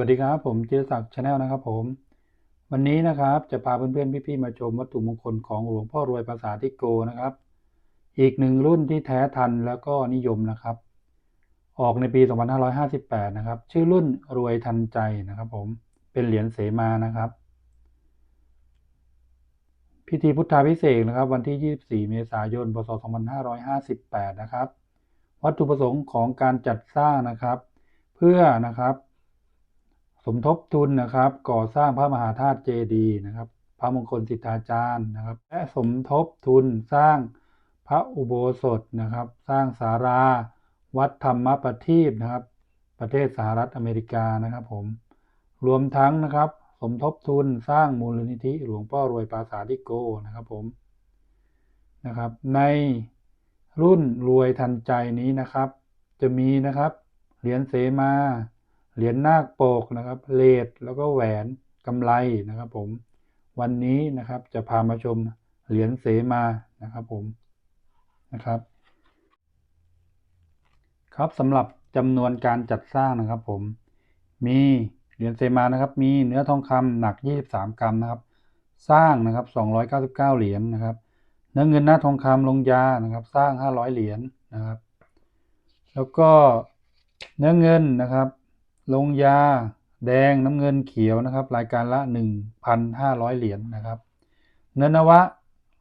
วัสดีครับ ผมจิรศักดิ์ชาแนลนะครับผม วันนี้นะครับจะพาเพื่อนๆพี่ๆมาชมวัตถุมงคลของหลวงพ่อรวยภาษาทิโกนะครับ อีกหนึ่งรุ่นที่แท้ทันแล้วก็นิยมนะครับ ออกในปี 2558 นะครับ ชื่อรุ่นรวยทันใจนะครับผมเป็นเหรียญเสมานะครับ พิธีพุทธาพิเศษนะครับ วันที่ 24 เมษายน พศ 2558 นะครับ วัตถุประสงค์ของการจัดสร้างนะครับ เพื่อนะครับ สมทบทุนนะครับ ก่อสร้างพระมหาธาตุเจดีนะครับ พระมงคลสิทธาจารย์นะครับ และสมทบทุนสร้างพระอุโบสถนะครับ สร้างสาราวัดธรรมประทีปนะครับ ประเทศสหรัฐอเมริกานะครับผมรวมทั้งนะครับ สมทบทุนสร้างมูลนิธิหลวงพ่อรวยปราสาทิโกนะครับผมนะครับ ในรุ่นรวยทันใจนี้นะครับ จะมีนะครับ เหรียญเสมา เหรียญนาคโปกนะครับเลดแล้วก็แหวนกำไลนะครับ ผม วันนี้นะครับจะพามาชมเหรียญเสมานะครับ ผมนะครับ ครับสำหรับจำนวนการจัดสร้างนะครับ ผม มีเหรียญเสมานะครับ มีเนื้อทองคำหนัก 23 กรัมนะครับ สร้างนะครับ 299 เหรียญนะครับ เนื้อเงินหน้าทองคำลงยานะครับ สร้าง 500 เหรียญนะครับ แล้วก็เนื้อเงินนะครับ ลงยาแดงน้ำเงินเขียวนะครับ รายการละ 1,500 เหรียญนะครับ เนื้อนวะ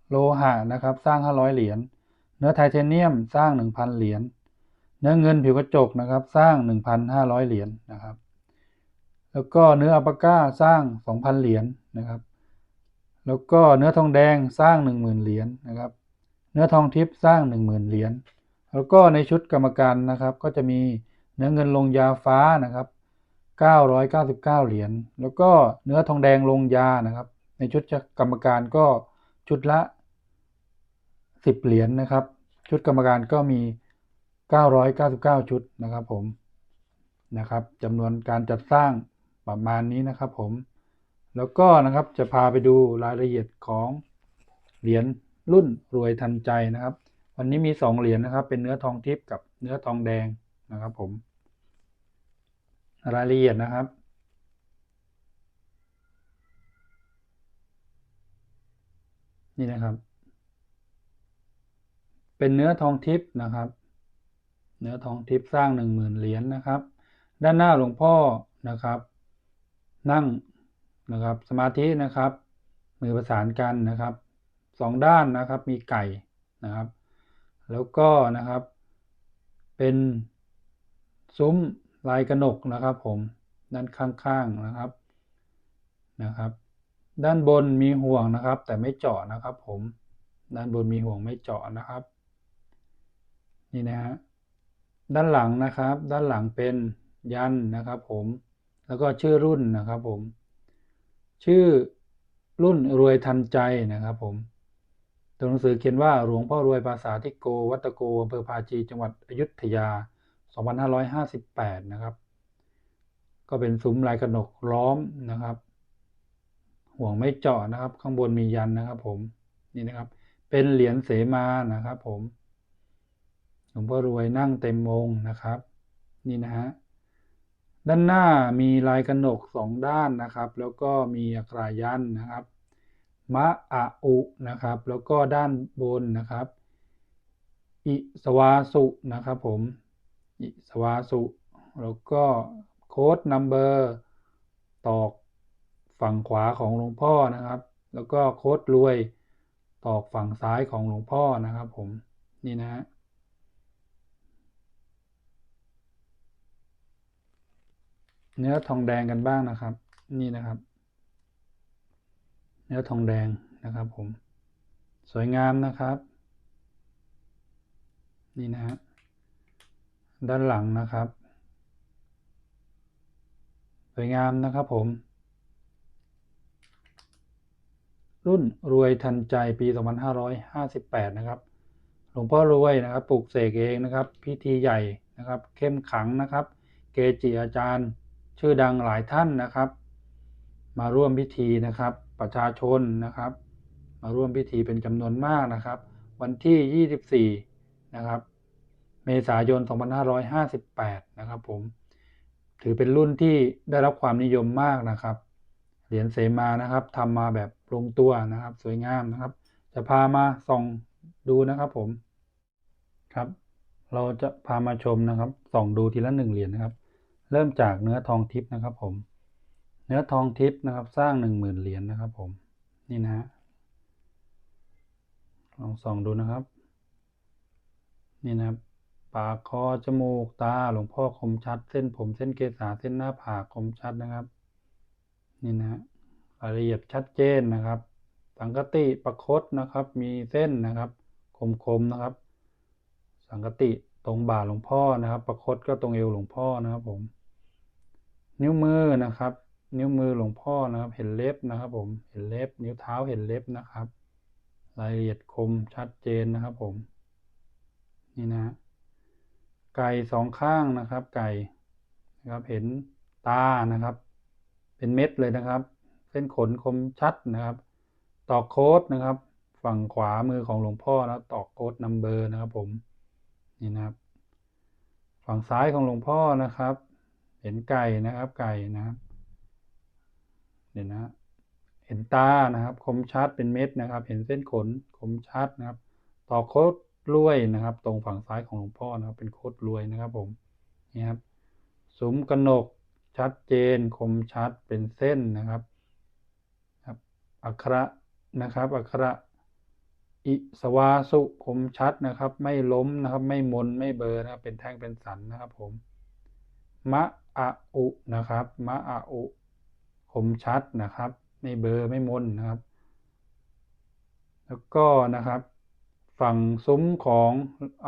โลหะนะครับ สร้าง 500 เหรียญ เนื้อไทเทเนียมสร้าง 1,000 เหรียญ เนื้อเงินผิวกระจกนะครับ สร้าง 1,500 เหรียญนะครับ แล้วก็เนื้ออัปก้าสร้าง 2,000 เหรียญนะครับ แล้วก็เนื้อทองแดงสร้าง 10,000 เหรียญนะครับ เนื้อทองทิพย์สร้าง 10,000 เหรียญ แล้วก็ในชุดกรรมการนะครับ ก็จะมีเนื้อเงินลงยาฟ้านะครับ 999 เหรียญ แล้วก็เนื้อทองแดงลงยานะครับ ในชุดกรรมการก็ชุดละ 10 เหรียญนะครับ ชุดกรรมการก็มี 999 ชุดนะครับผมนะครับจำนวนการจัดสร้างประมาณนี้นะครับผม แล้วก็นะครับจะพาไปดูรายละเอียดของเหรียญรุ่นรวยทันใจนะครับ วันนี้มี 2 เหรียญนะครับ เป็นเนื้อทองทิพย์กับเนื้อทองแดงนะครับผม รายละเอียดนะครับ นี่นะครับ เป็นเนื้อทองทิพย์นะครับ เนื้อทองทิพย์สร้างหนึ่งหมื่นเหรียญนะครับ ด้านหน้าหลวงพ่อนะครับ นั่งนะครับสมาธินะครับ มือประสานกันนะครับสองด้านนะครับมีไก่นะครับ แล้วก็นะครับ เป็นซุ้ม ลายกระหนกนะครับผมด้านข้างๆนะครับนะครับ ด้านบนมีห่วงนะครับ แต่ไม่เจาะนะครับผมด้านบนมีห่วงไม่เจาะนะครับ นี่นะฮะด้านหลังนะครับ ด้านหลังเป็นยันนะครับ ผมแล้วก็ชื่อรุ่นนะครับ ผม ชื่อรุ่นรวยทันใจนะครับ ผมตัวหนังสือเขียนว่าหลวงพ่อรวยภาษาทิโก วัตโกอำเภอภาจีจังหวัดอยุธยา 2558 นะครับ ก็เป็นซุ้มลายกระหนกล้อมนะครับ ห่วงไม่เจาะนะครับ ข้างบนมียันนะครับ ผมนี่นะครับ เป็นเหรียญเสมานะครับ ผมหลวงพ่อรวยนั่งเต็มองนะครับ นี่นะฮะด้านหน้ามีลายกระหนกสองด้านนะครับ แล้วก็มีอักรายันนะครับมะอะอุนะครับ แล้วก็ด้านบนนะครับ อิสวาสุนะครับผม สวาสุ แล้วก็โค้ดนัมเบอร์ตอกฝั่งขวาของหลวงพ่อนะครับ แล้วก็โค้ดรวยตอกฝั่งซ้ายของหลวงพ่อนะครับผมนี่นะฮะเนื้อทองแดงกันบ้างนะครับ นี่นะครับ เนื้อทองแดงนะครับผม สวยงามนะครับ นี่นะฮะ ด้านหลังนะครับ สวยงามนะครับผม รุ่นรวยทันใจปี 2558 นะครับ หลวงพ่อรวยนะครับ ปลูกเสกเองนะครับ พิธีใหญ่นะครับ เข้มขังนะครับ เกจิอาจารย์ชื่อดังหลายท่านนะครับ มาร่วมพิธีนะครับ ประชาชนนะครับ มาร่วมพิธีเป็นจำนวนมากนะครับ วันที่ 24 นะครับ เมษายน 2558 นะครับผม ถือเป็นรุ่นที่ได้รับความนิยมมากนะครับ เหรียญเสมานะครับทำมาแบบลงตัวนะครับ สวยงามนะครับ จะพามาส่องดูนะครับผม ครับ เราจะพามาชมนะครับ ส่องดูทีละหนึ่งเหรียญนะครับ เริ่มจากเนื้อทองทิพย์นะครับผม เนื้อทองทิพย์นะครับ สร้างหนึ่งหมื่นเหรียญนะครับผม นี่นะฮะ ลองส่องดูนะครับ นี่นะครับ ปากคอจมูกตาหลวงพ่อคมชัด เส้นผมเส้นเกษาเส้นหน้าผากคมชัดนะครับ นี่นะรายละเอียดชัดเจนนะครับ สังกติประคตนะครับ มีเส้นนะครับ คมๆนะครับ สังกติตรงบ่าหลวงพ่อนะครับ ประคตก็ตรงเอวหลวงพ่อนะครับผม นิ้วมือนะครับ นิ้วมือหลวงพ่อนะครับ เห็นเล็บนะครับ ผมเห็นเล็บ นิ้วเท้าเห็นเล็บนะครับ รายละเอียดคมชัดเจนนะครับ ผม นี่นะ ไก่สองข้างนะครับ ไก่นะครับเห็นตานะครับ เป็นเม็ดเลยนะครับ เส้นขนคมชัดนะครับตอกโค้ดนะครับ ฝั่งขวามือของหลวงพ่อนะตอกโค้ดนัมเบอร์นะครับ ผมนี่นะครับ ฝั่งซ้ายของหลวงพ่อนะครับ เห็นไก่นะครับ ไก่นะครับเดี๋ยวนะ เห็นตานะครับ คมชัดเป็นเม็ดนะครับ เห็นเส้นขนคมชัดนะครับ ตอกโค้ด รวยนะครับ ตรงฝั่งซ้ายของหลวงพ่อนะครับ เป็นโคดรรวยนะครับผมนี่ครับสุมกนกชัดเจน คมชัดเป็นเส้นนะครับครับอักขระนะครับอักขระอิสวาสุคมชัดนะครับ ไม่ล้มนะครับ ไม่มนไม่เบอร์นะครับ เป็นแท่งเป็นสันนะครับผมมะอะอุนะครับมะอะอุคมชัดนะครับ ไม่เบอร์ไม่มนนะครับ แล้วก็นะครับ ฝั่งซุ้มของอ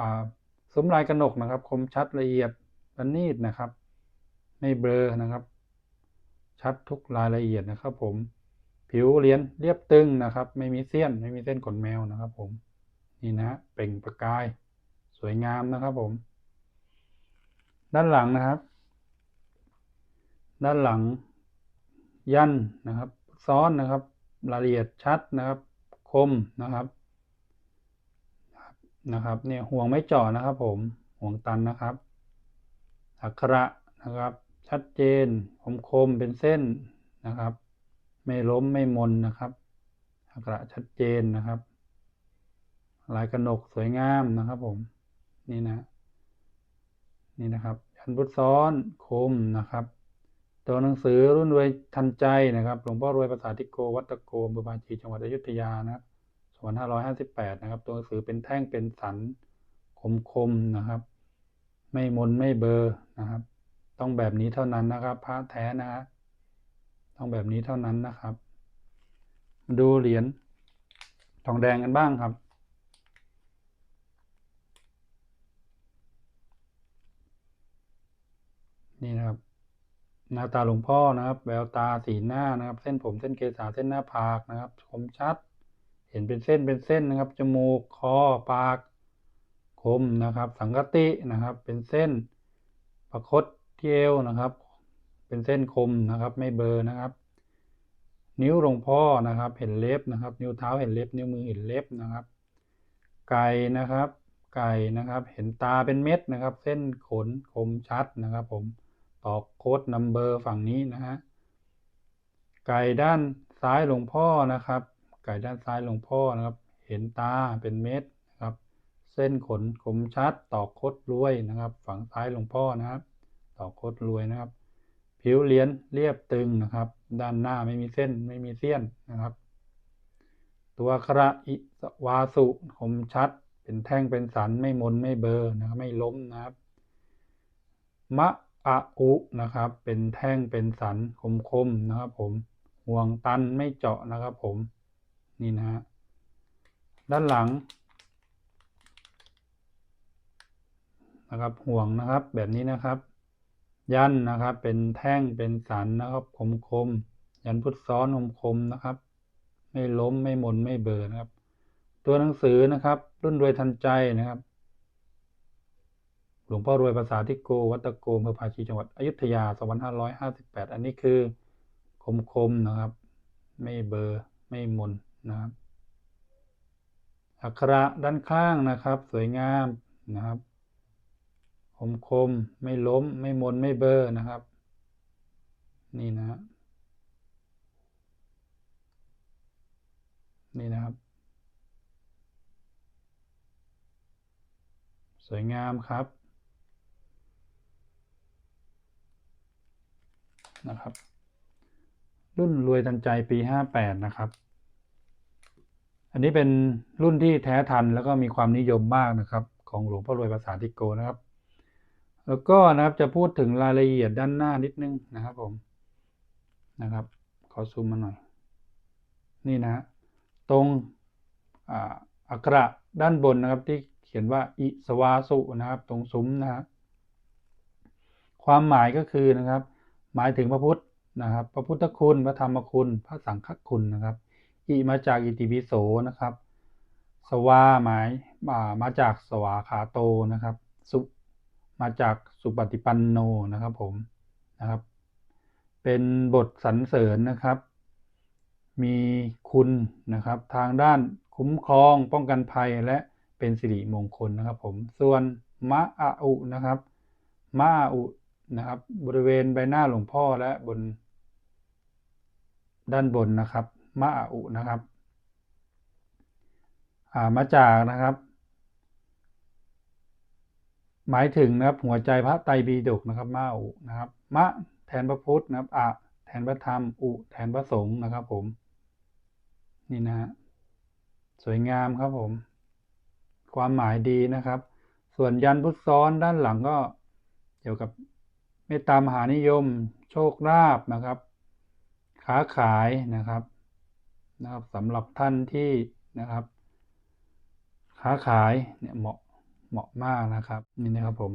ซุ้มลายกระหนกนะครับ คมชัดละเอียดประณีตนะครับ ไม่เบลอนะครับ ชัดทุกรายละเอียดนะครับ ผมผิวเหรียญเรียบตึงนะครับ ไม่มีเส้นไม่มีเส้นขนแมวนะครับ ผมนี่นะเปล่งประกาย สวยงามนะครับ ผม ด้านหลังนะครับ ด้านหลังยันนะครับ ซ้อนนะครับรายละเอียดชัดนะครับ คมนะครับ นะครับเนี่ยห่วงไม่เจาะนะครับ ผมห่วงตันนะครับ อักขระนะครับ ชัดเจนคมคมเป็นเส้นนะครับ ไม่ล้มไม่มนนะครับ อักขระชัดเจนนะครับ ลายกระหนกสวยงามนะครับผมนี่นะ นี่นะครับ ยันพุทธซ้อนคมนะครับตัวหนังสือรุ่นรวยทันใจนะครับหลวงพ่อรวยภาษาธิโกวัตโกอำเภอบาจีจังหวัดอยุธยานะครับ 2558 นะครับ ตัวหนังสือเป็นแท่งเป็นสันคมๆนะครับ ไม่มนไม่เบอร์นะครับ ต้องแบบนี้เท่านั้นนะครับพระแท้นะฮะต้องแบบนี้เท่านั้นนะครับ ดูเหรียญทองแดงกันบ้างครับ นี่นะครับหน้าตาหลวงพ่อนะครับ แววตาสีหน้านะครับ เส้นผมเส้นเกษาเส้นหน้าผากนะครับ คมชัด เห็นเป็นเส้นเป็นเส้นนะครับ จมูก คอ ปาก คมนะครับ สังกตินะครับ เป็นเส้นประคตเที่ยวนะครับ เป็นเส้นคมนะครับ ไม่เบอร์นะครับ นิ้วหลวงพ่อนะครับ เห็นเล็บนะครับ นิ้วเท้าเห็นเล็บ นิ้วมือเห็นเล็บนะครับ ไก่นะครับ ไก่นะครับ เห็นตาเป็นเม็ดนะครับ เส้นขนคมชัดนะครับ ผม ตอกโค้ดนัมเบอร์ฝั่งนี้นะฮะ ไก่ด้านซ้ายหลวงพ่อนะครับ ไก่ด้านซ้ายหลวงพ่อนะครับ เห็นตาเป็นเม็ดนะครับ เส้นขนคมชัดตอกคดรวยนะครับ ฝั่งซ้ายหลวงพ่อนะครับ ตอกคดรวยนะครับ ผิวเหรียญเรียบตึงนะครับ ด้านหน้าไม่มีเส้นไม่มีเสี้ยนนะครับ ตัวคระอิสวาสุคมชัด เป็นแท่งเป็นสันไม่มนไม่เบอร์นะครับไม่ล้มนะครับมะอะอุนะครับ เป็นแท่งเป็นสันคมๆนะครับ ผมห่วงตันไม่เจาะนะครับ ผม นี่นะฮะด้านหลังนะครับห่วงนะครับแบบนี้นะครับ ยันนะครับเป็นแท่งเป็นสันนะครับคมคมยันพุทธซ้อนคมคมนะครับ ไม่ล้มไม่มนไม่เบอร์นะครับ ตัวหนังสือนะครับ รุ่นรวยทันใจนะครับ หลวงพ่อรวยภาษาทิโก วัตโกอำเภอภาชีจังหวัดอยุธยา 2558 อันนี้คือคมคมนะครับ ไม่เบอร์ไม่มน นะครับอักขระด้านข้างนะครับ สวยงามนะครับคมคมไม่ล้มไม่มนไม่เบอร์นะครับ นี่นะ นี่นะครับ สวยงามครับนะครับ รุ่นรวยทันใจปีห้าแปดนะครับ อันนี้เป็นรุ่นที่แท้ทันแล้วก็มีความนิยมมากนะครับ ของหลวงพ่อรวยภาษาทิโกนะครับ แล้วก็นะครับจะพูดถึงรายละเอียดด้านหน้านิดนึงนะครับผมนะครับ ขอซูมมาหน่อย นี่นะตรงอักระด้านบนนะครับที่เขียนว่าอิสวาสุนะครับ ตรงซุ้มนะฮะความหมายก็คือนะครับ หมายถึงพระพุทธนะครับ พระพุทธคุณพระธรรมคุณพระสังฆคุณนะครับ อิมาจากอิติปิโสนะครับ สวาหมายมามาจากสวาขาโตนะครับ สุมาจากสุปฏิปันโนนะครับผมนะครับ เป็นบทสรรเสริญนะครับ มีคุณนะครับ ทางด้านคุ้มครองป้องกันภัยและเป็นสิริมงคลนะครับผมส่วนมะอาอุนะครับมะอาอุนะครับ บริเวณใบหน้าหลวงพ่อและบน ด้านบนนะครับ มะอาอุนะครับามาจากนะครับ หมายถึงนะครับหัวใจพระไตรปิฎกนะครับมะอาอุนะครับ มะแทนพระพุทธนะครับอะแทนพระธรรมอุแทนพระสงฆ์นะครับ ผม นี่นะฮะสวยงามครับผม ความหมายดีนะครับ ส่วนยันพุทธซ้อนด้านหลังก็เกี่ยวกับเมตตามหานิยม โชคลาภนะครับ ค้าขายนะครับ นะครับสำหรับท่านที่นะครับ ค้าขายเนี่ยเหมาะเหมาะมากนะครับนี่นะครับผม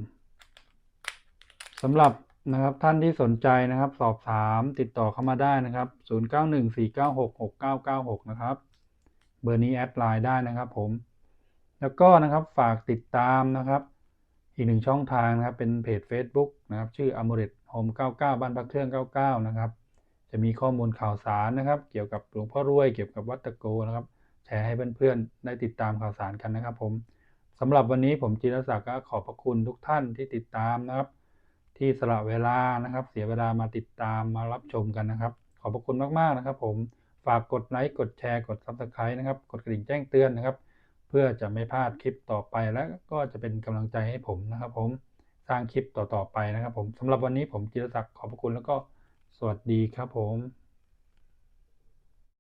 สำหรับนะครับท่านที่สนใจนะครับ สอบถามติดต่อเข้ามาได้นะครับ 0914966996 นะครับ เบอร์นี้แอดไลน์ได้นะครับผม แล้วก็นะครับฝากติดตามนะครับ อีกหนึ่งช่องทางนะครับ เป็นเพจ Facebook นะครับ ชื่อ a m o r e t Home 99 บ้านพักเครื่อง 99 นะครับ จะมีข้อมูลข่าวสารนะครับ เกี่ยวกับหลวงพ่อรวยเกี่ยวกับวัดตะโกนะครับ แชร์ให้เพื่อนๆได้ติดตามข่าวสารกันนะครับ ผมสำหรับวันนี้ผมจิรศักดิ์ก็ขอบพระคุณทุกท่านที่ติดตามนะครับ ที่สละเวลานะครับ เสียเวลามาติดตามมารับชมกันนะครับ ขอบพระคุณมากๆนะครับ ผมฝากกดไลค์กดแชร์กด Subscribe นะครับ กดกระดิ่งแจ้งเตือนนะครับ เพื่อจะไม่พลาดคลิปต่อไปและก็จะเป็นกำลังใจให้ผมนะครับ ผมสร้างคลิปต่อๆไปนะครับ ผมสำหรับวันนี้ผมจิรศักดิ์ขอบพระคุณแล้วก็ วัสดีครับผม